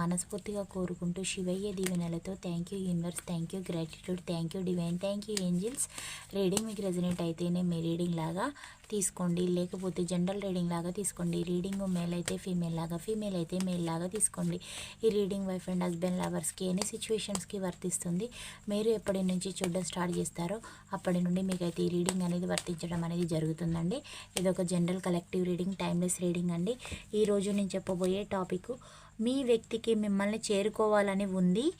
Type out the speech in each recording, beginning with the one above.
మనస్ఫూర్తిగా కోరుకుంటూ శివయ్య దీవెనలతో thank you universe thank you gratitude thank you divine thank you angels reading మీకు రెజనేట్ అయితేనే మీ రీడింగ్ లాగా తీసుకోండి. లేకపోతే జనరల్ రీడింగ్ లాగా తీసుకోండి. రీడింగ్ మేల్ అయితే ఫీమేల్ లాగా ఫీమేల్ అయితే మేల్ లాగా తీసుకోండి. ఈ రీడింగ్ వైఫ్ అండ్ హస్బెండ్ లవర్స్కి ఎనీ సిచ్యువేషన్స్కి వర్తిస్తుంది? మీరు ఎప్పటి నుంచి చూడడం స్టార్ట్ చేస్తారో అప్పటి నుండి మీకైతే ఈ రీడింగ్ అనేది వర్తించడం అనేది జరుగుతుందండి. ఇది ఒక general collective reading timeless reading అండి. ఈ రోజు నేను చెప్పబోయే టాపిక్ మీ వ్యక్తికి మిమ్మల్ని చేరుకోవాలని ఉంది.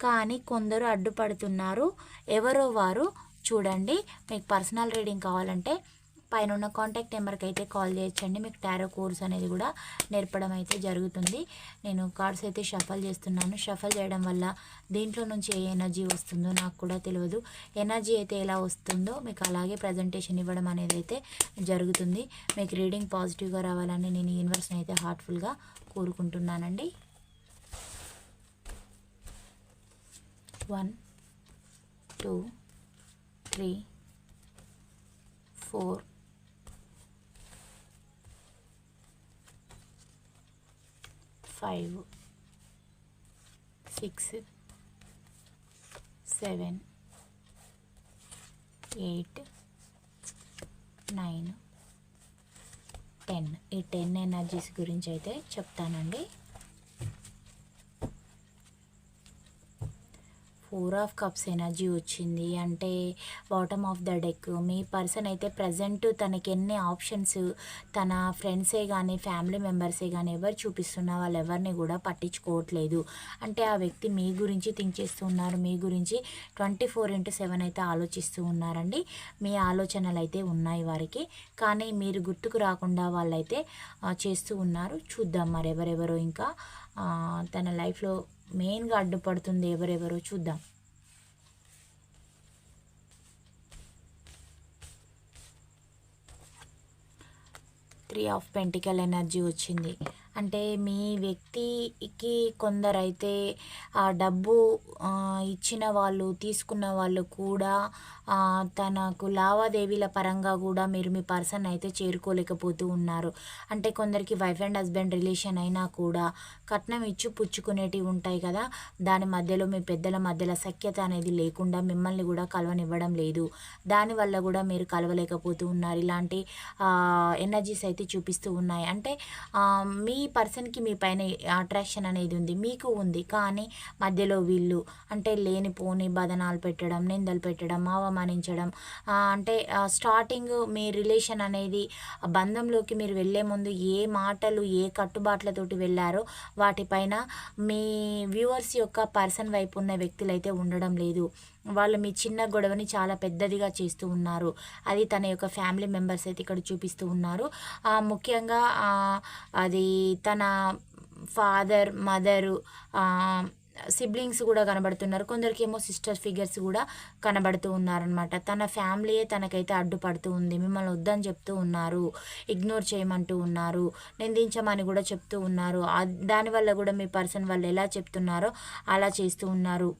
కానీ కొందరు అడ్డుపడుతున్నారు. ఎవరో వారు చూడండి మీకు పర్సనల్ రీడింగ్ కావాలంటే పైన ఉన్న కాంటాక్ట్ నెంబర్కి అయితే కాల్ చేయొచ్చండి. మీకు టారో కోర్స్ అనేది కూడా నేర్పడం అయితే జరుగుతుంది. నేను కార్డ్స్ అయితే షఫల్ చేస్తున్నాను. షఫల్ చేయడం వల్ల దీంట్లో నుంచి ఏ ఎనర్జీ వస్తుందో నాకు కూడా తెలియదు. ఎనర్జీ అయితే ఎలా వస్తుందో మీకు అలాగే ప్రజెంటేషన్ ఇవ్వడం అనేది అయితే జరుగుతుంది. మీకు రీడింగ్ పాజిటివ్గా రావాలని నేను యూనివర్స్ని అయితే హార్ట్ఫుల్గా కోరుకుంటున్నానండి. One two three four five six seven eight nine ten ఈ టెన్ ఎనర్జీస్ గురించి అయితే చెప్తానండి. ఫోర్ ఆఫ్ కప్స్ ఎనర్జీ వచ్చింది. అంటే బాటమ్ ఆఫ్ ద డెక్. మీ పర్సన్ అయితే ప్రజెంట్ తనకి ఎన్ని ఆప్షన్స్ తన ఫ్రెండ్సే కానీ ఫ్యామిలీ మెంబర్సే కానీ ఎవరు చూపిస్తున్న వాళ్ళు ఎవరిని కూడా పట్టించుకోవట్లేదు. అంటే ఆ వ్యక్తి మీ గురించి థింక్ చేస్తూ ఉన్నారు. మీ గురించి ట్వంటీ ఫోర్ ఇంటూ సెవెన్ అయితే ఆలోచిస్తూ ఉన్నారండి. మీ ఆలోచనలు అయితే ఉన్నాయి వారికి. కానీ మీరు గుర్తుకు రాకుండా వాళ్ళైతే అయితే చేస్తూ ఉన్నారు. చూద్దాం మరి ఎవరెవరో ఇంకా తన లైఫ్లో మెయిన్గా అడ్డుపడుతుంది ఎవరెవరో చూద్దాం. త్రీ ఆఫ్ పెంటికల్ ఎనర్జీ వచ్చింది. అంటే మీ వ్యక్తికి కొందరైతే ఆ డబ్బు ఇచ్చిన వాళ్ళు తీసుకున్న వాళ్ళు కూడా తనకు లావాదేవీల పరంగా కూడా మీరు మీ పర్సన్ అయితే చేరుకోలేకపోతూ ఉన్నారు. అంటే కొందరికి వైఫ్ అండ్ హస్బెండ్ రిలేషన్ అయినా కూడా కట్నం ఇచ్చు పుచ్చుకునేటివి ఉంటాయి కదా. దాని మధ్యలో మీ పెద్దల మధ్యలో సఖ్యత అనేది లేకుండా మిమ్మల్ని కూడా కలవనివ్వడం లేదు. దానివల్ల కూడా మీరు కలవలేకపోతూ ఉన్నారు. ఇలాంటి ఎనర్జీస్ అయితే చూపిస్తూ ఉన్నాయి. అంటే మీ పర్సన్కి మీ పైన అట్రాక్షన్ అనేది ఉంది మీకు ఉంది. కానీ మధ్యలో వీళ్ళు అంటే లేనిపోని బదనాలు పెట్టడం నిందలు పెట్టడం అవమానించడం అంటే స్టార్టింగ్ మీ రిలేషన్ అనేది బంధంలోకి మీరు వెళ్ళే ముందు ఏ మాటలు ఏ కట్టుబాట్లతోటి వెళ్ళారో వాటిపైన మీ వ్యూవర్స్ యొక్క పర్సన్ వైపు ఉన్న వ్యక్తులు అయితే ఉండడం లేదు. వాళ్ళు మీ చిన్న గొడవని చాలా పెద్దదిగా చేస్తూ ఉన్నారు. అది తన యొక్క ఫ్యామిలీ మెంబర్స్ అయితే ఇక్కడ చూపిస్తూ ఉన్నారు. ముఖ్యంగా అది తన ఫాదర్ మదరు సిబ్లింగ్స్ కూడా కనబడుతున్నారు. కొందరికి ఏమో సిస్టర్ ఫిగర్స్ కూడా కనబడుతూ ఉన్నారనమాట తన ఫ్యామిలీయే తనకైతే అడ్డుపడుతూ ఉంది. మిమ్మల్ని వద్దని చెప్తూ ఉన్నారు. ఇగ్నోర్ చేయమంటూ ఉన్నారు. నిందించమని కూడా చెప్తూ ఉన్నారు. దానివల్ల కూడా మీ పర్సన్ వాళ్ళు ఎలా చెప్తున్నారో అలా చేస్తూ ఉన్నారు.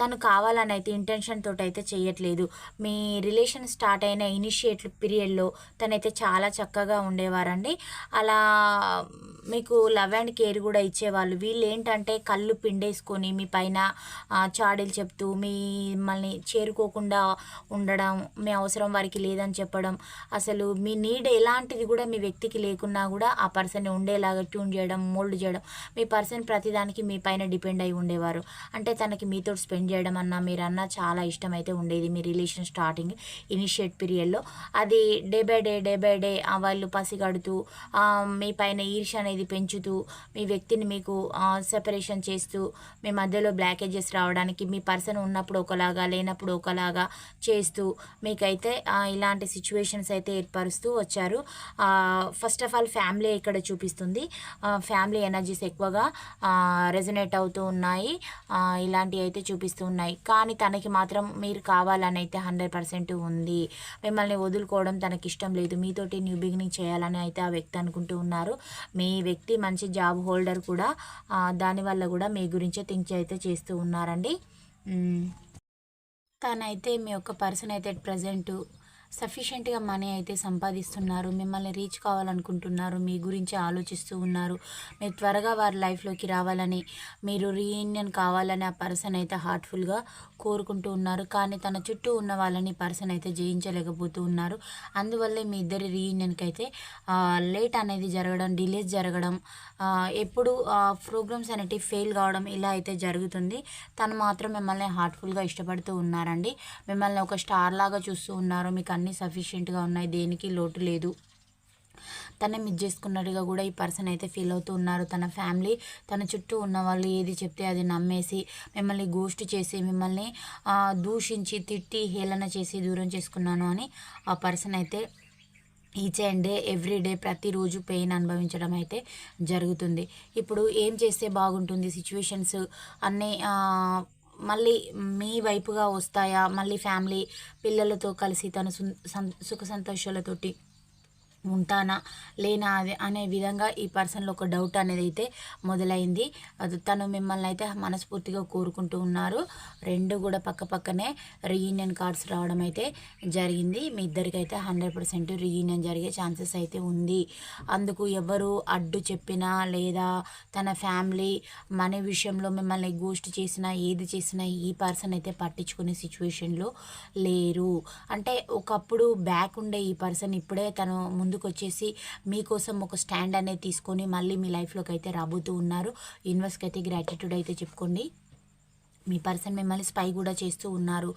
తను కావాలని అయితే ఇంటెన్షన్ తోటి అయితే చేయట్లేదు మీ రిలేషన్ స్టార్ట్ అయిన ఇనిషియేట్ పీరియడ్లో తనైతే చాలా చక్కగా ఉండేవారండి. అలా మీకు లవ్ అండ్ కేర్ కూడా ఇచ్చేవాళ్ళు. వీళ్ళు ఏంటంటే కళ్ళు పిండేసుకొని మీ పైన చాడీలు చెప్తూ మిమ్మల్ని చేరుకోకుండా ఉండడం మీ అవసరం వారికి లేదని చెప్పడం అసలు మీ నీడ్ ఎలాంటిది కూడా మీ వ్యక్తికి లేకున్నా కూడా ఆ పర్సన్ ఉండేలాగా ట్యూన్ చేయడం మోల్డ్ చేయడం మీ పర్సన్ ప్రతిదానికి మీ పైన డిపెండ్ అయి ఉండేవారు. అంటే తనకి మీతో స్పెండ్ చేయడం అన్నా మీరన్నా చాలా ఇష్టం అయితే ఉండేది మీ రిలేషన్ స్టార్టింగ్ ఇనిషియేట్ పీరియడ్లో అది day by day day by day వాళ్ళు పసిగడుతూ మీ పైన ఈర్ష్య అనేది పెంచుతూ మీ వ్యక్తిని మీకు సెపరేషన్ చేస్తూ మీ మధ్యలో బ్లాకేజెస్ రావడానికి మీ పర్సన్ ఉన్నప్పుడు ఒకలాగా లేనప్పుడు ఒకలాగా చేస్తూ మీకైతే ఇలాంటి సిచ్యువేషన్స్ అయితే ఏర్పరుస్తూ వచ్చారు. ఫస్ట్ ఆఫ్ ఆల్ ఫ్యామిలీ ఇక్కడ చూపిస్తుంది. ఫ్యామిలీ ఎనర్జీస్ ఎక్కువగా రెజనేట్ అవుతూ ఉన్నాయి. ఇలాంటివి అయితే చూపిస్తూ ఉన్నాయి. కానీ తనకి మాత్రం మీరు కావాలని అయితే హండ్రెడ్ పర్సెంట్ ఉంది. మిమ్మల్ని వదులుకోవడం తనకి ఇష్టం లేదు. మీతోటి న్యూ బిగినింగ్ చేయాలని అయితే ఆ వ్యక్తి అనుకుంటూ ఉన్నారు. మీ వ్యక్తి మంచి జాబ్ హోల్డర్ కూడా దానివల్ల కూడా మీ గురించే థింక్ అయితే చేస్తూ ఉన్నారండి. తనైతే మీ యొక్క పర్సన్ అయితే ప్రజెంటు సఫిషియెంట్గా మనీ అయితే సంపాదిస్తున్నారు మిమ్మల్ని రీచ్ కావాలనుకుంటున్నారు మీ గురించి ఆలోచిస్తూ ఉన్నారు మీరు త్వరగా వారి లైఫ్లోకి రావాలని మీరు రీయూనియన్ కావాలని ఆ పర్సన్ అయితే హార్ట్ఫుల్గా కోరుకుంటూ ఉన్నారు. కానీ తన చుట్టూ ఉన్న వాళ్ళని పర్సన్ అయితే జయించలేకపోతూ ఉన్నారు. అందువల్లే మీ ఇద్దరి రీయూనియన్కి అయితే లేట్ అనేది జరగడం డిలేస్ జరగడం ఎప్పుడు ప్రోగ్రామ్స్ అనేటివి ఫెయిల్ కావడం ఇలా అయితే జరుగుతుంది. తను మాత్రం మిమ్మల్ని హార్ట్ఫుల్గా ఇష్టపడుతూ ఉన్నారండి. మిమ్మల్ని ఒక స్టార్ లాగా చూస్తూ ఉన్నారు. మీకు అన్నీ సఫిషియెంట్గా ఉన్నాయి. దేనికి లోటు లేదు. తనే మిస్ చేసుకున్నట్టుగా కూడా ఈ పర్సన్ అయితే ఫీల్ అవుతూ ఉన్నారు. తన ఫ్యామిలీ తన చుట్టూ ఉన్న వాళ్ళు ఏది చెప్తే అది నమ్మేసి మిమ్మల్ని గోష్ట్ చేసి మిమ్మల్ని దూషించి తిట్టి హేళన చేసి దూరం చేసుకున్నాను అని ఆ పర్సన్ అయితే each and day every day ప్రతిరోజు పెయిన్ అనుభవించడం అయితే జరుగుతుంది. ఇప్పుడు ఏం చేస్తే బాగుంటుంది? సిచ్యువేషన్స్ అన్నీ మళ్ళీ మీ వైపుగా వస్తాయా? మళ్ళీ ఫ్యామిలీ పిల్లలతో కలిసి తన సుఖ సంతోషాలతోటి ఉంటానా లేనా అది అనే విధంగా ఈ పర్సన్లో ఒక డౌట్ అనేది అయితే మొదలైంది. అది తను మిమ్మల్ని అయితే మనస్ఫూర్తిగా కోరుకుంటూ ఉన్నారు. రెండు కూడా పక్క పక్కనే రీయూనియన్ కార్డ్స్ రావడం అయితే జరిగింది. మీ ఇద్దరికి అయితే హండ్రెడ్ పర్సెంట్ రీయూనియన్ జరిగే ఛాన్సెస్ అయితే ఉంది. అందుకు ఎవరు అడ్డు చెప్పినా లేదా తన ఫ్యామిలీ మనీ విషయంలో మిమ్మల్ని గోష్ట్ చేసినా ఏది చేసినా ఈ పర్సన్ అయితే పట్టించుకునే సిచ్యువేషన్లో లేరు. అంటే ఒకప్పుడు బ్యాక్ ఉండే ఈ పర్సన్ ఇప్పుడే తను ముందు ముందుకు వచ్చేసి మీకోసం ఒక స్టాండ్ అనేది తీసుకొని మళ్ళీ మీ లైఫ్లోకి అయితే రాబోతూ ఉన్నారు. యూనివర్స్కి అయితే గ్రాటిట్యూడ్ అయితే చెప్పుకోండి. మీ పర్సన్ మిమ్మల్ని స్పై కూడా చేస్తూ ఉన్నారు.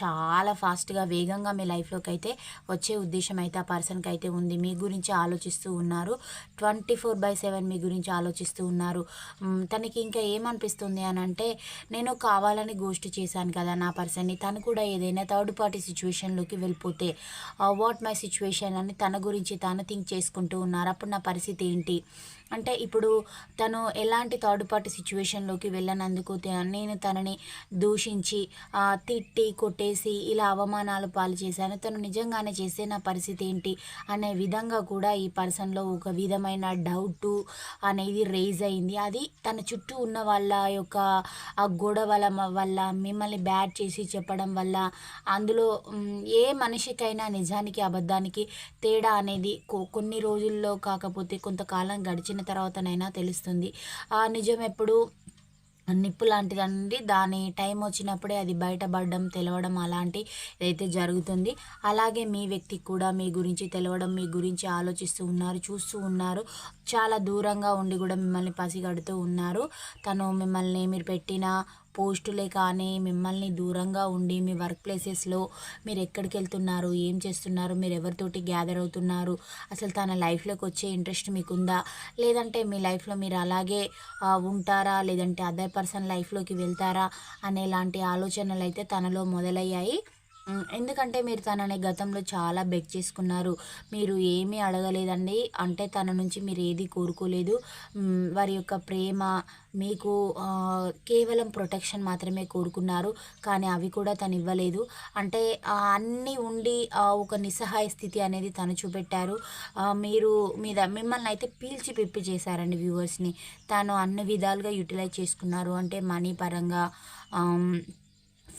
చాలా ఫాస్ట్గా వేగంగా మీ లైఫ్లోకి అయితే వచ్చే ఉద్దేశం అయితే ఆ పర్సన్కి అయితే ఉంది. మీ గురించి ఆలోచిస్తూ ఉన్నారు. ట్వంటీ ఫోర్ బై సెవెన్ మీ గురించి ఆలోచిస్తూ ఉన్నారు. తనకి ఇంకా ఏమనిపిస్తుంది అని అంటే నేను కావాలని గోష్ట్ చేశాను కదా నా పర్సన్ని. తను కూడా ఏదైనా థర్డ్ పార్టీ సిచ్యువేషన్లోకి వెళ్ళిపోతే వాట్ మై సిచ్యువేషన్ అని తన గురించి తాను థింక్ చేసుకుంటూ ఉన్నారు. అప్పుడు నా పరిస్థితి ఏంటి? అంటే ఇప్పుడు తను ఎలాంటి థర్డ్ పార్టీ సిచ్యువేషన్లోకి వెళ్ళనందుకు నేను తనని దూషించి తిట్టి కొట్టేసి ఇలా అవమానాలు పాలు చేశాను. తను నిజంగానే చేసే నా పరిస్థితి ఏంటి అనే విధంగా కూడా ఈ పర్సన్లో ఒక విధమైన డౌట్ అనేది రేజ్ అయింది. అది తన చుట్టూ ఉన్న వాళ్ళ యొక్క ఆ గొడవల వల్ల మిమ్మల్ని బ్యాడ్ చేసి చెప్పడం వల్ల అందులో ఏ మనిషికైనా నిజానికి అబద్ధానికి తేడా అనేది కొన్ని రోజుల్లో కాకపోతే కొంతకాలం గడిచిన తర్వాతనైనా తెలుస్తుంది. ఆ నిజం ఎప్పుడు నిప్పు లాంటిదండి. దాని టైం వచ్చినప్పుడే అది బయటపడడం తెలవడం అలాంటి అయితే జరుగుతుంది. అలాగే మీ వ్యక్తి కూడా మీ గురించి తెలవడం మీ గురించి ఆలోచిస్తూ ఉన్నారు చూస్తూ ఉన్నారు. చాలా దూరంగా ఉండి కూడా మిమ్మల్ని పసిగడుతూ ఉన్నారు. తను మిమ్మల్ని మీరు పెట్టిన పోస్టులే కానీ మిమ్మల్ని దూరంగా ఉండి మీ వర్క్ ప్లేసెస్లో మీరు ఎక్కడికి వెళ్తున్నారు ఏం చేస్తున్నారు మీరు ఎవరితోటి గ్యాదర్ అవుతున్నారు అసలు తన లైఫ్లోకి వచ్చే ఇంట్రెస్ట్ మీకుందా? లేదంటే మీ లైఫ్లో మీరు అలాగే ఉంటారా? లేదంటే అదర్ పర్సన్ లైఫ్లోకి వెళ్తారా? అనేలాంటి ఆలోచనలు అయితే తనలో మొదలయ్యాయి. ఎందుకంటే మీరు తనని గతంలో చాలా బెక్ చేసుకున్నారు. మీరు ఏమీ అడగలేదండి. అంటే తన నుంచి మీరు ఏది కోరుకోలేదు. వారి యొక్క ప్రేమ మీకు కేవలం ప్రొటెక్షన్ మాత్రమే కోరుకున్నారు. కానీ అవి కూడా తను ఇవ్వలేదు. అంటే అన్నీ ఉండి ఒక నిస్సహాయ స్థితి అనేది తను చూపెట్టారు. మీరు మీద మిమ్మల్ని అయితే పీల్చి పిప్పి చేశారండి వ్యూవర్స్ని. తను అన్ని విధాలుగా యూటిలైజ్ చేసుకున్నారు. అంటే మనీ పరంగా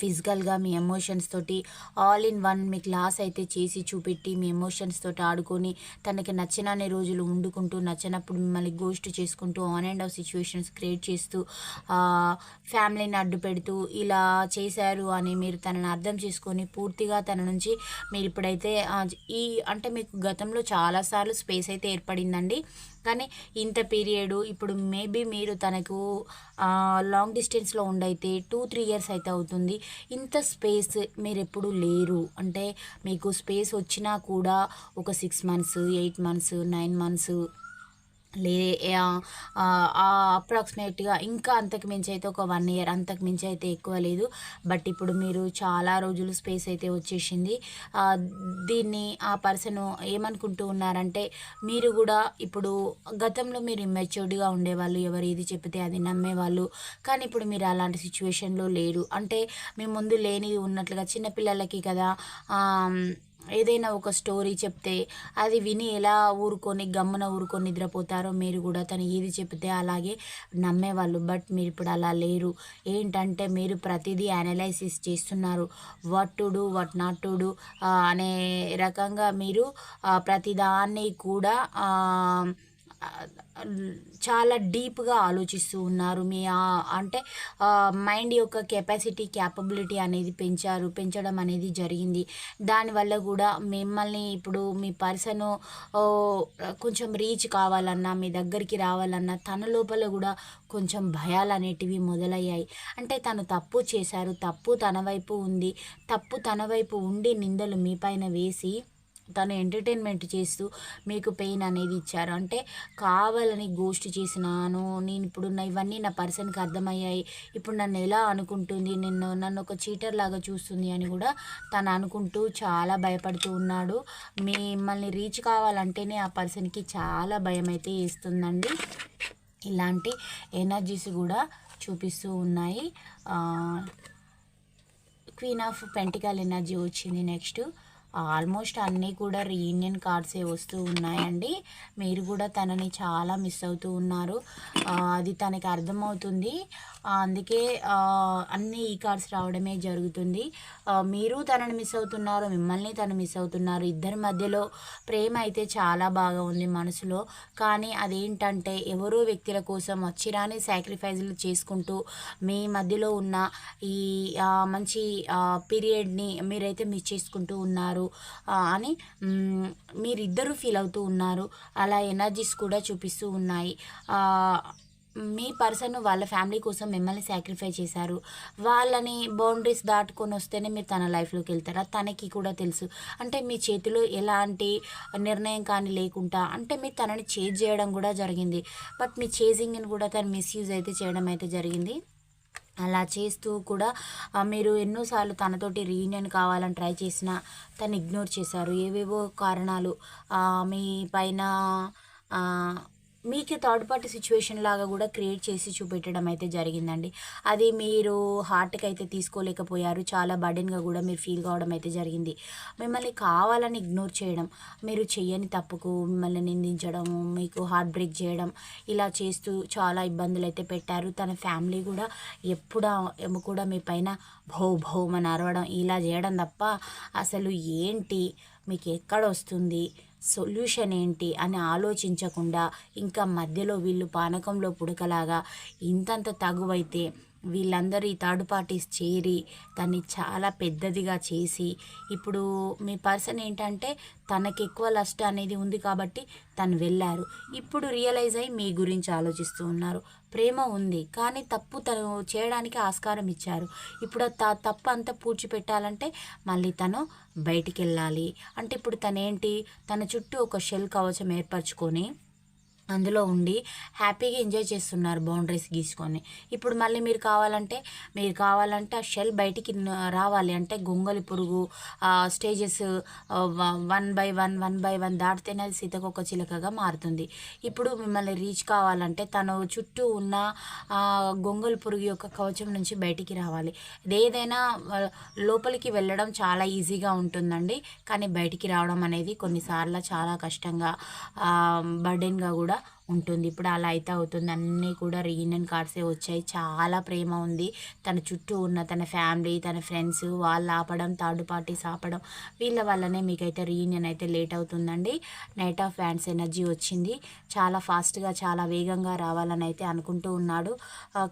ఫిజికల్గా మీ ఎమోషన్స్ తోటి ఆల్ ఇన్ వన్ మీకు లాస్ అయితే చేసి చూపెట్టి మీ ఎమోషన్స్ తోటి ఆడుకొని తనకి నచ్చినన్ని రోజులు వండుకుంటూ నచ్చినప్పుడు మిమ్మల్ని గోస్ట్ చేసుకుంటూ on and off situations create చేస్తూ ఫ్యామిలీని అడ్డు పెడుతూ ఇలా చేశారు అని మీరు తనని అర్థం చేసుకొని పూర్తిగా తన నుంచి మీరు ఇప్పుడైతే ఈ అంటే మీకు గతంలో చాలాసార్లు స్పేస్ అయితే ఏర్పడిందండి. కానీ ఇంత పీరియడ్ ఇప్పుడు మేబీ మీరు తనకు లాంగ్ డిస్టెన్స్లో ఉండైతే టూ త్రీ ఇయర్స్ అయితే అవుతుంది. ఇంత స్పేస్ మీరు ఎప్పుడు లేరు. అంటే మీకు స్పేస్ వచ్చినా కూడా ఒక six months eight months nine months లే అప్రాక్సిమేట్గా ఇంకా అంతకు మించి అయితే ఒక వన్ ఇయర్ అంతకు మించి అయితే ఎక్కువ లేదు. బట్ ఇప్పుడు మీరు చాలా రోజులు స్పేస్ అయితే వచ్చేసింది. దీన్ని ఆ పర్సన్ ఏమనుకుంటూ ఉన్నారంటే మీరు కూడా ఇప్పుడు గతంలో మీరు ఇమ్మెచ్యూర్డ్గా ఉండేవాళ్ళు ఎవరు ఏది చెప్తే అది నమ్మేవాళ్ళు. కానీ ఇప్పుడు మీరు అలాంటి సిచ్యువేషన్లో లేరు. అంటే మీ ముందు లేనిది ఉన్నట్లుగా చిన్నపిల్లలకి కదా ఏదైనా ఒక స్టోరీ చెప్తే అది విని ఎలా ఊరుకొని గమ్మున ఊరుకొని నిద్రపోతారో మీరు కూడా తను ఏది చెప్తే అలాగే నమ్మేవాళ్ళు. బట్ మీరు ఇప్పుడు అలా లేరు. ఏంటంటే మీరు ప్రతిదీ అనలైసిస్ చేస్తున్నారు. What to do what not to do అనే రకంగా మీరు ప్రతిదాన్ని కూడా చాలా డీప్గా ఆలోచిస్తూ ఉన్నారు. మీ అంటే మైండ్ యొక్క కెపాసిటీ క్యాపబిలిటీ అనేది పెంచారు పెంచడం అనేది జరిగింది. దానివల్ల కూడా మిమ్మల్ని ఇప్పుడు మీ పర్సన్ కొంచెం రీచ్ కావాలన్నా మీ దగ్గరికి రావాలన్నా తన లోపల కూడా కొంచెం భయాలు అనేటివి మొదలయ్యాయి. అంటే తను తప్పు చేశారు తప్పు తన వైపు ఉంది తప్పు తన వైపు ఉండి నిందలు మీ పైన వేసి తను ఎంటర్టైన్మెంట్ చేస్తూ మీకు పెయిన్ అనేది ఇచ్చారు. అంటే కావాలని గోస్ట్ చేసినాను నేను ఇప్పుడు నా ఇవన్నీ నా పర్సన్కి అర్థమయ్యాయి ఇప్పుడు నన్ను ఎలా అనుకుంటుంది నిన్ను నన్ను ఒక చీటర్ లాగా చూస్తుంది అని కూడా తను అనుకుంటూ చాలా భయపడుతూ ఉన్నాడు. మిమ్మల్ని రీచ్ కావాలంటేనే ఆ పర్సన్కి చాలా భయం అయితే వేస్తుందండి. ఇలాంటి ఎనర్జీస్ కూడా చూపిస్తూ ఉన్నాయి. క్వీన్ ఆఫ్ పెంటికల్ ఎనర్జీ వచ్చింది నెక్స్ట్ ఆల్మోస్ట్ అన్నీ కూడా రీయూనియన్ కార్డ్సే వస్తూ ఉన్నాయండి. మీరు కూడా తనని చాలా మిస్ అవుతూ ఉన్నారు. అది తనకి అర్థమవుతుంది. అందుకే అన్ని ఈ కార్డ్స్ రావడమే జరుగుతుంది. మీరు తనని మిస్ అవుతున్నారు మిమ్మల్ని తను మిస్ అవుతున్నారు. ఇద్దరి మధ్యలో ప్రేమ అయితే చాలా బాగా ఉంది మనసులో. కానీ అదేంటంటే ఎవరో వ్యక్తుల కోసం వచ్చిరాని సాక్రిఫైజులు చేసుకుంటూ మీ మధ్యలో ఉన్న ఈ మంచి పీరియడ్ని మీరైతే మిస్ చేసుకుంటూ ఉన్నారు. అని మీరిద్దరూ ఫీల్ అవుతూ ఉన్నారు. అలా ఎనర్జీస్ కూడా చూపిస్తూ ఉన్నాయి. మీ పర్సన్ వాళ్ళ ఫ్యామిలీ కోసం మిమ్మల్ని సాక్రిఫై చేశారు. వాళ్ళని బౌండరీస్ దాటుకొని వస్తేనే మీరు తన లైఫ్లోకి వెళ్తారా? తనకి కూడా తెలుసు. అంటే మీ చేతిలో ఎలాంటి నిర్ణయం కానీ లేకుండా అంటే మీరు తనని చేజ్ చేయడం కూడా జరిగింది. బట్ మీ చేజింగ్ని కూడా తను మిస్యూజ్ అయితే చేయడం అయితే జరిగింది. అలా చేస్తూ కూడా మీరు ఎన్నోసార్లు తనతోటి రీయూనియన్ కావాలని ట్రై చేసినా తను ఇగ్నోర్ చేశారు. ఏవేవో కారణాలు మీ పైన మీకే థర్డ్ పార్టీ సిచ్యువేషన్ లాగా కూడా క్రియేట్ చేసి చూపెట్టడం అయితే జరిగిందండి. అది మీరు హార్ట్కి అయితే తీసుకోలేకపోయారు. చాలా బర్డెన్గా కూడా మీరు ఫీల్ కావడం అయితే జరిగింది. మిమ్మల్ని కావాలని ఇగ్నోర్ చేయడం మీరు చెయ్యని తప్పుకు మిమ్మల్ని నిందించడం మీకు హార్ట్ బ్రేక్ చేయడం ఇలా చేస్తూ చాలా ఇబ్బందులు అయితే పెట్టారు. తన ఫ్యామిలీ కూడా ఎప్పుడూ ఏమో కూడా మీ పైన భో భోమని అరవడం ఇలా చేయడం తప్ప అసలు ఏంటి? మీకు ఎక్కడ వస్తుంది? సొల్యూషన్ ఏంటి అని ఆలోచించకుండా ఇంకా మధ్యలో వీళ్ళు పానకంలో పుడకలాగా ఇంతంత తగువైతే వీళ్ళందరూ ఈ థర్డ్ పార్టీస్ చేరి దాన్ని చాలా పెద్దదిగా చేసి ఇప్పుడు మీ పర్సన్ ఏంటంటే తనకి ఎక్కువ లస్ట్ అనేది ఉంది కాబట్టి తను వెళ్ళారు. ఇప్పుడు రియలైజ్ అయ్యి మీ గురించి ఆలోచిస్తూ ఉన్నారు. ప్రేమ ఉంది కానీ తప్పు తను చేయడానికి ఆస్కారం ఇచ్చారు. ఇప్పుడు త- తప్పు అంతా పూడ్చిపెట్టాలంటే మళ్ళీ తను బయటికి వెళ్ళాలి అంటే ఇప్పుడు తనేంటి తన చుట్టూ ఒక షెల్ కవచం ఏర్పరచుకొని అందులో ఉండి హ్యాపీగా ఎంజాయ్ చేస్తున్నారు బౌండరీస్ గీసుకొని. ఇప్పుడు మళ్ళీ మీరు కావాలంటే మీరు కావాలంటే ఆ షెల్ బయటికి రావాలి. అంటే గొంగలి పురుగు stages one by one one by one దాటితేనే అది సీతకొక చిలకగా మారుతుంది. ఇప్పుడు మిమ్మల్ని రీచ్ కావాలంటే తను చుట్టూ ఉన్న గొంగలి పురుగు యొక్క కవచం నుంచి బయటికి రావాలి. ఏదైనా లోపలికి వెళ్ళడం చాలా ఈజీగా ఉంటుందండి. కానీ బయటికి రావడం అనేది కొన్నిసార్లు చాలా కష్టంగా బర్డెన్గా కూడా ఉంటుంది. ఇప్పుడు అలా అయితే అవుతుంది. అన్నీ కూడా రీయూనియన్ కార్డ్సే వచ్చాయి. చాలా ప్రేమ ఉంది. తన చుట్టూ ఉన్న తన ఫ్యామిలీ తన ఫ్రెండ్స్ వాళ్ళు ఆపడం థర్డ్ పార్టీస్ ఆపడం వీళ్ళ వల్లనే మీకైతే రీయూనియన్ అయితే లేట్ అవుతుందండి. నైట్ ఆఫ్ ఫ్యాన్స్ ఎనర్జీ వచ్చింది. చాలా ఫాస్ట్గా చాలా వేగంగా రావాలని అయితే అనుకుంటూ ఉన్నాడు.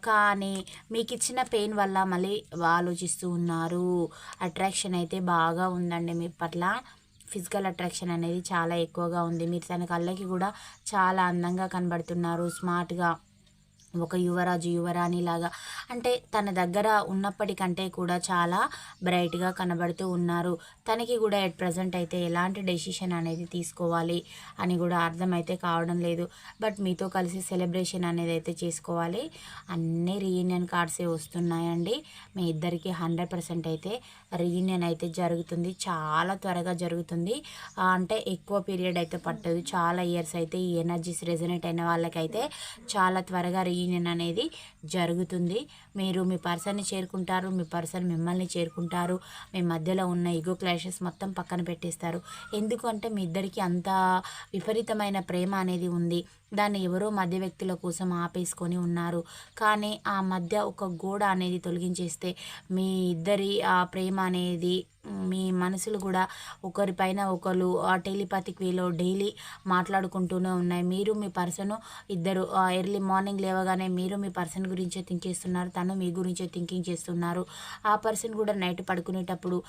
కానీ మీకు ఇచ్చిన పెయిన్ వల్ల మళ్ళీ ఆలోచిస్తూ ఉన్నారు. అట్రాక్షన్ అయితే బాగా ఉందండి మీ పట్ల. ఫిజికల్ అట్రాక్షన్ అనేది చాలా ఎక్కువగా ఉంది. మీరు తన కళ్ళకి కూడా చాలా అందంగా కనబడుతున్నారు. స్మార్ట్గా ఒక యువరాజు యువరాణి లాగా అంటే తన దగ్గర ఉన్నప్పటికంటే కూడా చాలా బ్రైట్గా కనబడుతూ ఉన్నారు. తనకి కూడా ఎట్ ప్రజెంట్ అయితే ఎలాంటి డెసిషన్ అనేది తీసుకోవాలి అని కూడా అర్థమైతే కావడం లేదు. బట్ మీతో కలిసి సెలబ్రేషన్ అనేది అయితే చేసుకోవాలి. అన్ని రీయూనియన్ కార్డ్సే వస్తున్నాయండి. మీ ఇద్దరికి హండ్రెడ్ పర్సెంట్ అయితే రీయూనియన్ అయితే జరుగుతుంది. చాలా త్వరగా జరుగుతుంది. అంటే ఎక్కువ పీరియడ్ అయితే పట్టదు. చాలా ఇయర్స్ అయితే ఈ ఎనర్జీస్ రెజనేట్ అయిన వాళ్ళకైతే చాలా త్వరగా రీయూనియన్ రీయూనియన్ అనేది జరుగుతుంది. మీరు మీ పర్సన్ని చేరుకుంటారు మీ పర్సన్ మిమ్మల్ని చేరుకుంటారు మీ మధ్యలో ఉన్న ఈగో క్లాషెస్ మొత్తం పక్కన పెట్టేస్తారు. ఎందుకంటే మీ ఇద్దరికి అంత విపరీతమైన ప్రేమ అనేది ఉంది. దాన్ని ఎవరో మధ్య వ్యక్తుల కోసం ఆపేసుకొని ఉన్నారు. కానీ ఆ మధ్య ఒక గోడ అనేది తొలగించేస్తే మీ ఇద్దరి ఆ ప్రేమ అనేది మీ మనసులు కూడా ఒకరిపైన ఒకరు ఆ టెలిపాతిక్ వేలో డైలీ మాట్లాడుకుంటూనే ఉన్నాయి. మీరు మీ పర్సన్ ఇద్దరు ఎర్లీ మార్నింగ్ లేవగానే మీరు మీ పర్సన్ గురించే థింక్ చేస్తున్నారు తను మీ గురించే థింకింగ్ చేస్తున్నారు. ఆ పర్సన్ కూడా నైట్ పడుకునేటప్పుడు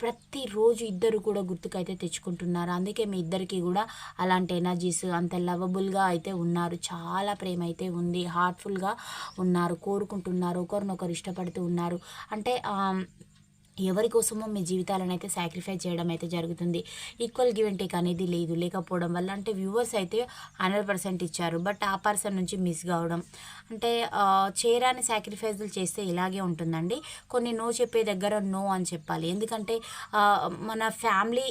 ప్రతిరోజు ఇద్దరు కూడా గుర్తుకైతే తెచ్చుకుంటున్నారు. అందుకే మీ ఇద్దరికి కూడా అలాంటి ఎనర్జీస్ అంత లవబుల్గా అయితే ఉన్నారు. చాలా ప్రేమ అయితే ఉంది. హార్ట్ఫుల్గా ఉన్నారు కోరుకుంటున్నారు ఒకరినొకరు ఇష్టపడుతూ ఉన్నారు. అంటే ఎవరి కోసమో మీ జీవితాలను అయితే సాక్రిఫైస్ చేయడం అయితే జరుగుతుంది. ఈక్వల్ గివ్ అండ్ టేక్ అనేది లేదు. లేకపోవడం వల్ల అంటే వ్యూవర్స్ అయితే హండ్రెడ్ పర్సెంట్ ఇచ్చారు. బట్ ఆ పర్సన్ నుంచి మిస్ కావడం. అంటే చేయరాని సాక్రిఫైజులు చేస్తే ఇలాగే ఉంటుందండి. కొన్ని నో చెప్పే దగ్గర నో అని చెప్పాలి. ఎందుకంటే మన ఫ్యామిలీ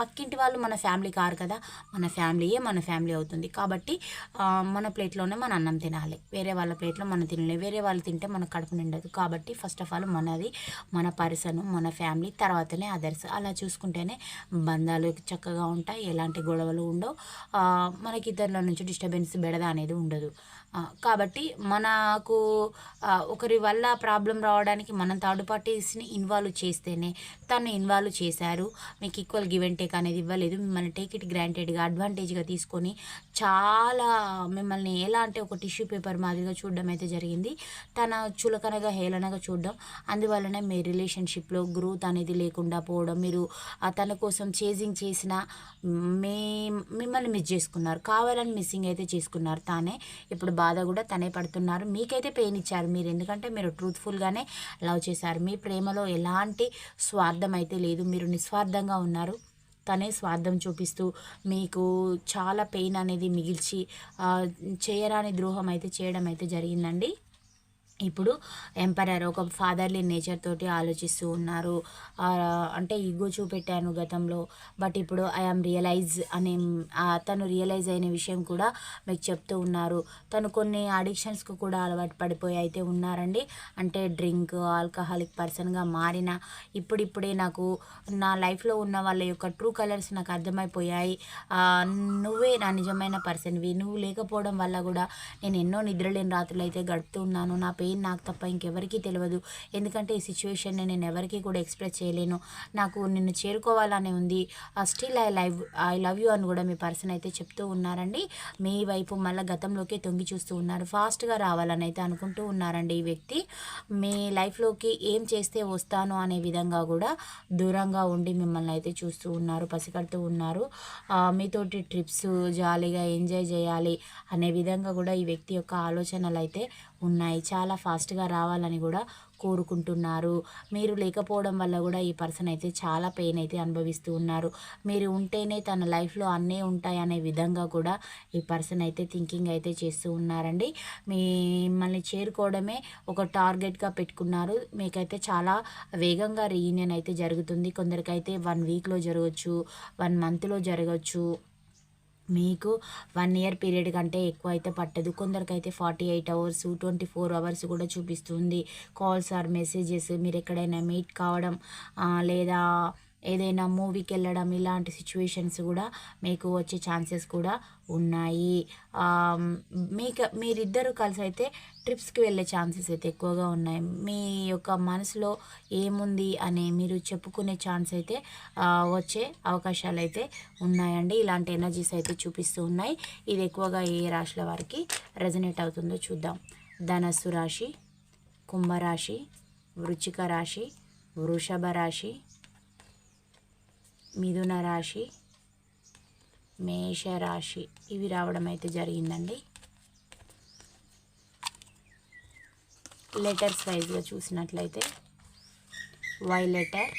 పక్కింటి వాళ్ళు మన ఫ్యామిలీ కారు కదా. మన ఫ్యామిలీయే మన ఫ్యామిలీ అవుతుంది. కాబట్టి మన ప్లేట్లోనే మన అన్నం తినాలి. వేరే వాళ్ళ ప్లేట్లో మనం తినలేం వేరే వాళ్ళు తింటే మన కడుపు నిండదు. కాబట్టి ఫస్ట్ ఆఫ్ ఆల్ మనది మన పర్సన్ మన ఫ్యామిలీ తర్వాతనే అదర్స్. అలా చూసుకుంటేనే బంధాలు చక్కగా ఉంటాయి. ఎలాంటి గొడవలు ఉండవు. మనకి ఇద్దరిలో నుంచి డిస్టర్బెన్స్ బెడద అనేది ఉండదు. కాబట్టి మనకు ఒకరి వల్ల ప్రాబ్లం రావడానికి మనం థర్డ్ పార్టీస్ని ఇన్వాల్వ్ చేస్తేనే తను ఇన్వాల్వ్ చేశారు. మీకు ఈక్వల్ గివ్ అండ్ టేక్ అనేది ఇవ్వలేదు. మిమ్మల్ని టేక్ ఇట్ గ్రాంటెడ్గా అడ్వాంటేజ్గా తీసుకొని చాలా మిమ్మల్ని ఎలా అంటే ఒక టిష్యూ పేపర్ మాదిరిగా చూడడం అయితే జరిగింది. తన చులకనగా హేళనగా చూడడం. అందువలనే మీ రిలేషన్షిప్లో గ్రోత్ అనేది లేకుండా పోవడం. మీరు తన కోసం చేజింగ్ చేసిన మే మిమ్మల్ని మిస్ చేసుకున్నారు. కావాలని మిస్సింగ్ అయితే చేసుకున్నారు తానే. ఇప్పుడు బాధ కూడా తనే పడుతున్నారు. మీకైతే పెయిన్ ఇచ్చారు. మీరు ఎందుకంటే మీరు ట్రూత్ఫుల్గానే లవ్ చేశారు. మీ ప్రేమలో ఎలాంటి స్వార్థం అయితే లేదు. మీరు నిస్వార్థంగా ఉన్నారు. తనే స్వార్థం చూపిస్తూ మీకు చాలా పెయిన్ అనేది మిగిల్చి చేయరాని ద్రోహం అయితే చేయడం అయితే జరిగిందండి. ఇప్పుడు ఎంపరర్ ఒక ఫాదర్లీ నేచర్ తోటి ఆలోచిస్తూ ఉన్నారు. అంటే ఈగో చూపెట్టాను గతంలో బట్ ఇప్పుడు ఐఆమ్ రియలైజ్ అనే తను రియలైజ్ అయిన విషయం కూడా మీకు చెప్తూ ఉన్నారు. తను కొన్ని అడిక్షన్స్కి కూడా అలవాటు పడిపోయి అయితే ఉన్నారండి. అంటే డ్రింక్ ఆల్కహాలిక్ పర్సన్గా మారిన ఇప్పుడిప్పుడే నాకు నా లైఫ్లో ఉన్న వాళ్ళ యొక్క ట్రూ కలర్స్ నాకు అర్థమైపోయాయి. నువ్వే నా నిజమైన పర్సన్వి. నువ్వు లేకపోవడం వల్ల కూడా నేను ఎన్నో నిద్రలేని రాత్రులు అయితే గడుపుతూ ఉన్నాను. నా పెయిన్ నాకు తప్ప ఇంకెవరికీ తెలియదు ఎందుకంటే ఈ సిచ్యువేషన్ని నేను ఎవరికీ కూడా ఎక్స్ప్రెస్ చేయలేను. నాకు నిన్ను చేరుకోవాలని ఉంది. Still I live I love you అని కూడా మీ పర్సన్ అయితే చెప్తూ ఉన్నారండి. మీ వైపు మళ్ళీ గతంలోకి తొంగి చూస్తూ ఉన్నారు. ఫాస్ట్గా రావాలని అయితే అనుకుంటూ ఉన్నారండి ఈ వ్యక్తి. మీ లైఫ్లోకి ఏం చేస్తే వస్తాను అనే విధంగా కూడా దూరంగా ఉండి మిమ్మల్ని అయితే చూస్తూ ఉన్నారు పసిగడుతూ ఉన్నారు. మీతోటి ట్రిప్స్ జాలీగా ఎంజాయ్ చేయాలి అనే విధంగా కూడా ఈ వ్యక్తి యొక్క ఆలోచనలు అయితే ఉన్నాయి. చాలా ఫాస్ట్గా రావాలని కూడా కోరుకుంటున్నారు. మీరు లేకపోవడం వల్ల కూడా ఈ పర్సన్ అయితే చాలా పెయిన్ అయితే అనుభవిస్తూ ఉన్నారు. మీరు ఉంటేనే తన లైఫ్లో అన్నీ ఉంటాయి అనే విధంగా కూడా ఈ పర్సన్ అయితే థింకింగ్ అయితే చేస్తూ ఉన్నారండి. మిమ్మల్ని చేరుకోవడమే ఒక టార్గెట్గా పెట్టుకున్నారు. మీకైతే చాలా వేగంగా రీయూనియన్ అయితే జరుగుతుంది. కొందరికైతే వన్ వీక్లో జరగచ్చు వన్ మంత్లో జరగచ్చు మీకు వన్ ఇయర్ పీరియడ్ కంటే ఎక్కువ అయితే పట్టదు. కొందరికైతే forty eight hours twenty four hours కూడా చూపిస్తుంది. కాల్స్ ఆర్ మెసేజెస్ మీరు ఎక్కడైనా మీట్ కావడం లేదా ఏదైనా మూవీకి వెళ్ళడం ఇలాంటి సిచ్యువేషన్స్ కూడా మీకు వచ్చే ఛాన్సెస్ కూడా ఉన్నాయి. మీకు మీరిద్దరు కలిసి అయితే ట్రిప్స్కి వెళ్ళే ఛాన్సెస్ అయితే ఎక్కువగా ఉన్నాయి. మీ యొక్క మనసులో ఏముంది అని మీరు చెప్పుకునే ఛాన్స్ అయితే వచ్చే అవకాశాలు అయితే ఉన్నాయండి. ఇలాంటి ఎనర్జీస్ అయితే చూపిస్తూ ఉన్నాయి. ఇది ఎక్కువగా ఏ రాశుల వారికి రెజనేట్ అవుతుందో చూద్దాం. ధనస్సు రాశి కుంభరాశి వృచ్చిక రాశి వృషభ రాశి మిథున రాశి మేషరాశి ఇవి రావడం అయితే జరిగిందండి. లెటర్స్ వైజ్గా చూసినట్లయితే Y letter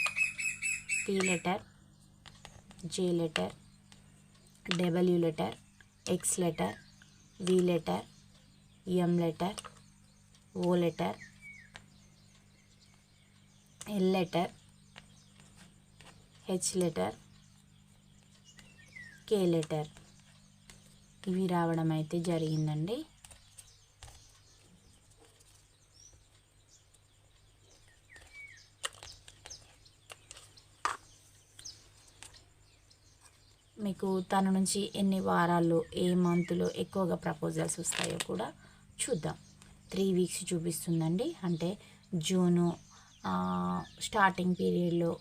P letter J letter W letter X letter V letter M letter O letter L letter H letter K letter ఇవి రావడం అయితే జరిగిందండి. మీకు తన నుంచి ఎన్ని వారాల్లో ఏ మంత్లో ఎక్కువగా ప్రపోజల్స్ వస్తాయో కూడా చూద్దాం. త్రీ వీక్స్ చూపిస్తుందండి. అంటే జూను స్టార్టింగ్ పీరియడ్లో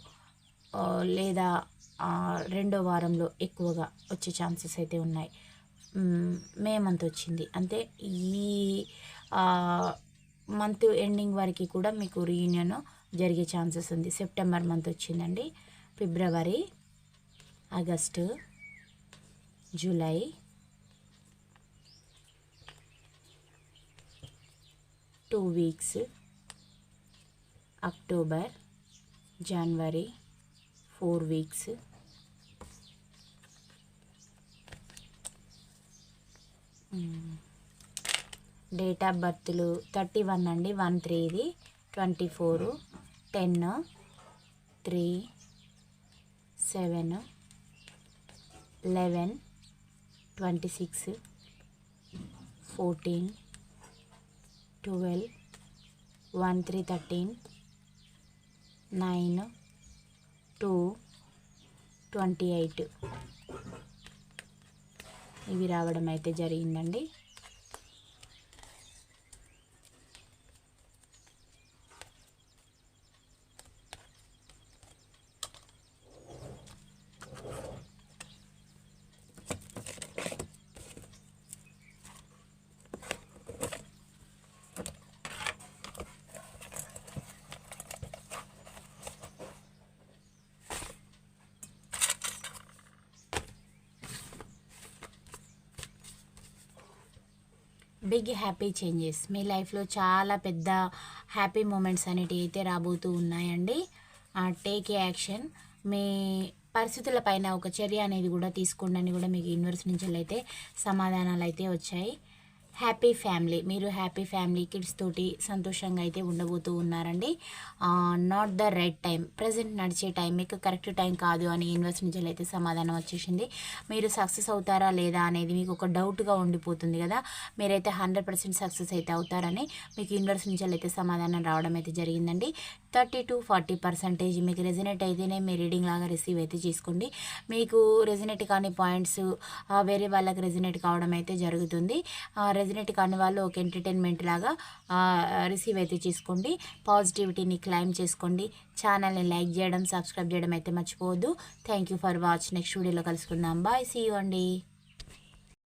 లేదా రెండో వారంలో ఎక్కువగా వచ్చే ఛాన్సెస్ అయితే ఉన్నాయి. మే మంత్ వచ్చింది. అంటే ఈ మంత్ ఎండింగ్ వరకు కూడా మీకు రీయూనియన్ జరిగే ఛాన్సెస్ ఉంది. సెప్టెంబర్ మంత్ వచ్చిందండి. February August July two weeks October January four weeks. Date of బర్త్లు thirty one అండి one త్రీది twenty four ten three seven eleven twenty six fourteen twelve one three thirteen nine two twenty eight. ఇవి రావడం అయితే జరిగిందండి. Big happy changes మీ లైఫ్లో చాలా పెద్ద happy moments అనేటివి అయితే రాబోతూ ఉన్నాయండి. టేక్ యాక్షన్ మీ పరిస్థితుల పైన ఒక చర్య అనేది కూడా తీసుకోండి అని కూడా మీకు యూనివర్స్ నుంచి అయితే సమాధానాలు అయితే వచ్చాయి. Happy family. మీరు హ్యాపీ ఫ్యామిలీ కిడ్స్ తోటి సంతోషంగా అయితే ఉండబోతూ ఉన్నారండి. Not the right time present నడిచే టైం మీకు కరెక్ట్ టైం కాదు అని యూనివర్స్ నుంచి అయితే సమాధానం వచ్చేసింది. మీరు సక్సెస్ అవుతారా లేదా అనేది మీకు ఒక డౌట్గా ఉండిపోతుంది కదా. మీరైతే హండ్రెడ్ పర్సెంట్ సక్సెస్ అయితే అవుతారని మీకు యూనివర్స్ నుంచి అయితే సమాధానం రావడం అయితే జరిగిందండి. థర్టీ టు ఫార్టీ పర్సెంటేజ్ మీకు రెజినేట్ అయితేనే మీ రీడింగ్ లాగా రిసీవ్ అయితే చేసుకోండి. మీకు రెజినేట్ కాని పాయింట్స్ వేరే వాళ్ళకి రెజినేట్ కావడం అయితే జరుగుతుంది. రెజినేట్ కాని వాళ్ళు ఒక ఎంటర్టైన్మెంట్ లాగా రిసీవ్ అయితే చేసుకోండి. పాజిటివిటీని క్లైమ్ చేసుకోండి. ఛానల్ని లైక్ చేయడం సబ్స్క్రైబ్ చేయడం అయితే మర్చిపోవద్దు. Thank you for watch next వీడియోలో కలుసుకుందాం. బాయ్ సీ యూ అండి.